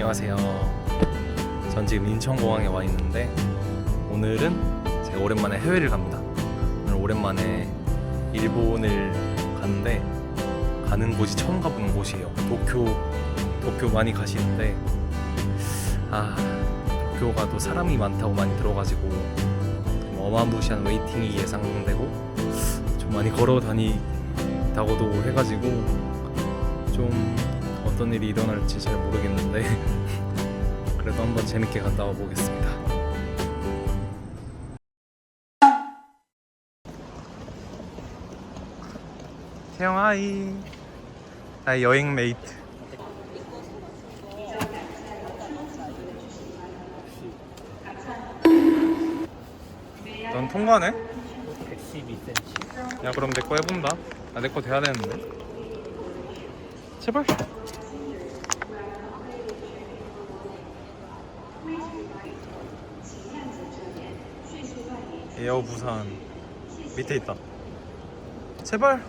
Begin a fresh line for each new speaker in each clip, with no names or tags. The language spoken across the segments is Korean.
안녕하세요. 전 지금 인천공항에 와 있는데 오늘은 제가 오랜만에 해외를 갑니다. 오늘 오랜만에 일본을 가는데 가는 곳이 처음 가보는 곳이에요. 도쿄 도쿄 많이 가시는데 아 도쿄가 또 사람이 많다고 많이 들어가지고 좀 어마무시한 웨이팅이 예상되고 좀 많이 걸어 다니다고도 해가지고 좀 어떤 일이 일어날지 잘 모르겠는데 그래도 한번 재밌게 갔다 와 보겠습니다. 태영 하이. 나의 여행 메이트. 넌 통과네?
112cm.
야 그럼 내 거 해본다. 아 내 거 돼야 되는데. 제발. 에어 부산 밑에 있다. 제발.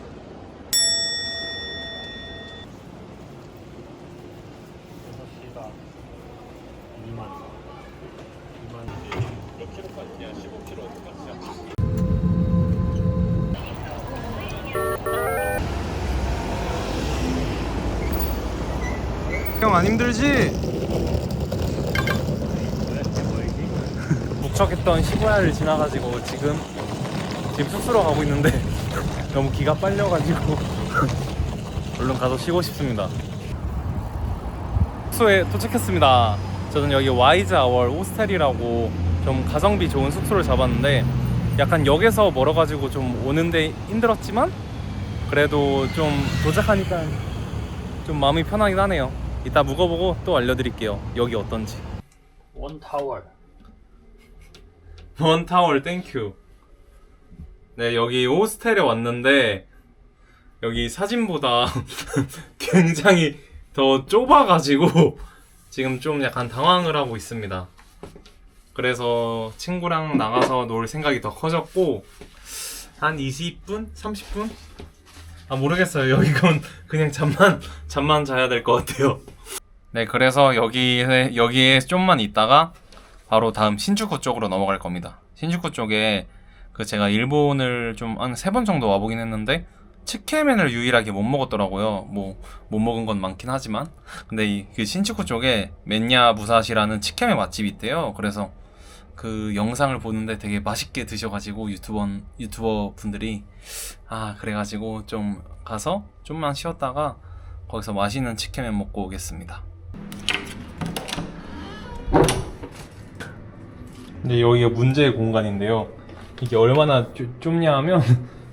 여섯 시가 2만. 2만. 몇 킬로까지야? 15킬로 어디까지야?
형안 힘들지?
왜 이렇게
북적했던 시부야를 지나가지고 지금 지금 숙소로 가고 있는데 너무 기가 빨려가지고 얼른 가서 쉬고 싶습니다. 숙소에 도착했습니다. 저는 여기 와이즈 아월 호스텔이라고 좀 가성비 좋은 숙소를 잡았는데 약간 역에서 멀어가지고 좀 오는데 힘들었지만 그래도 좀 도착하니까 좀 마음이 편하긴 하네요. 이따 묵어보고 또 알려드릴게요. 여기 어떤지.
원 타월.
원타월 땡큐 네 여기 호스텔에 왔는데 여기 사진보다 굉장히 더 좁아가지고 지금 좀 약간 당황을 하고 있습니다 그래서 친구랑 나가서 놀 생각이 더 커졌고 한 20분? 30분? 아 모르겠어요 여기 건 그냥 잠만 잠만 자야 될 것 같아요 네 그래서 여기에 여기에 좀만 있다가 바로 다음 신주쿠 쪽으로 넘어갈 겁니다. 신주쿠 쪽에 그 제가 일본을 좀 한 세 번 정도 와보긴 했는데 치케멘을 유일하게 못 먹었더라고요. 뭐 못 먹은 건 많긴 하지만 근데 이 그 신주쿠 쪽에 맨야 부사시라는 치케멘 맛집이 있대요. 그래서 그 영상을 보는데 되게 맛있게 드셔가지고 유튜버 유튜버 분들이 아 그래가지고 좀 가서 좀만 쉬었다가 거기서 맛있는 치케멘 먹고 오겠습니다. 근데 여기가 문제의 공간인데요. 이게 얼마나 좁- 좁냐 하면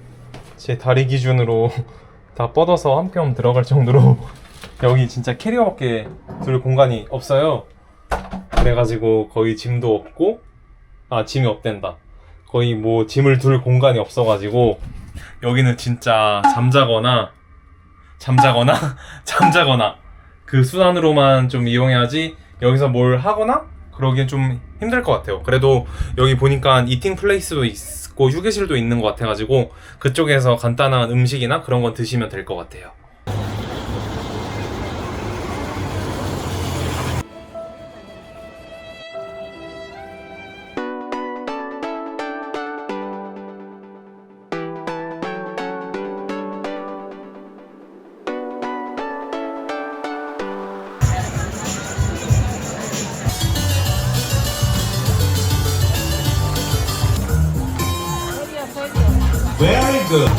제 다리 기준으로 다 뻗어서 한 뼘 들어갈 정도로 여기 진짜 캐리어밖에 둘 공간이 없어요. 그래가지고 거의 짐도 없고 아 짐이 없댄다. 거의 뭐 짐을 둘 공간이 없어가지고 여기는 진짜 잠자거나 잠자거나 잠자거나 그 수단으로만 좀 이용해야지 여기서 뭘 하거나 그러기엔 좀 힘들 것 같아요. 그래도 여기 보니까 이팅 플레이스도 있고 휴게실도 있는 것 같아가지고 그쪽에서 간단한 음식이나 그런 건 드시면 될 것 같아요. Good.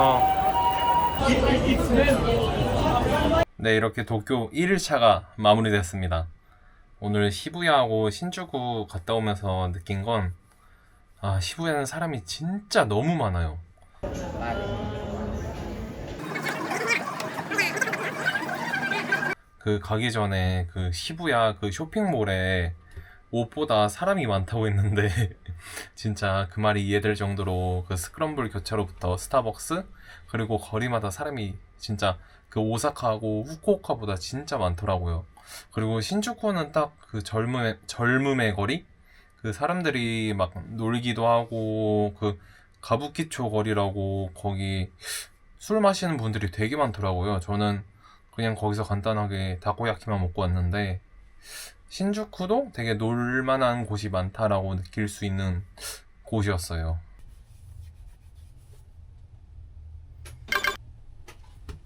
어. 네, 이렇게 도쿄 1일차가 마무리됐습니다. 오늘 시부야하고 신주쿠 갔다 오면서 느낀 건, 아, 시부야는 사람이 진짜 너무 많아요. 그 가기 전에 그 시부야 그 쇼핑몰에 옷보다 사람이 많다고 했는데 진짜 그 말이 이해될 정도로 그 스크럼블 교차로부터 스타벅스 그리고 거리마다 사람이 진짜 그 오사카하고 후쿠오카보다 진짜 많더라고요. 그리고 신주쿠는 딱 그 젊음의 젊음의 거리 그 사람들이 막 놀기도 하고 그 가부키초 거리라고 거기 술 마시는 분들이 되게 많더라고요. 저는 그냥 거기서 간단하게 다코야키만 먹고 왔는데 신주쿠도 되게 놀만한 곳이 많다라고 느낄 수 있는 곳이었어요.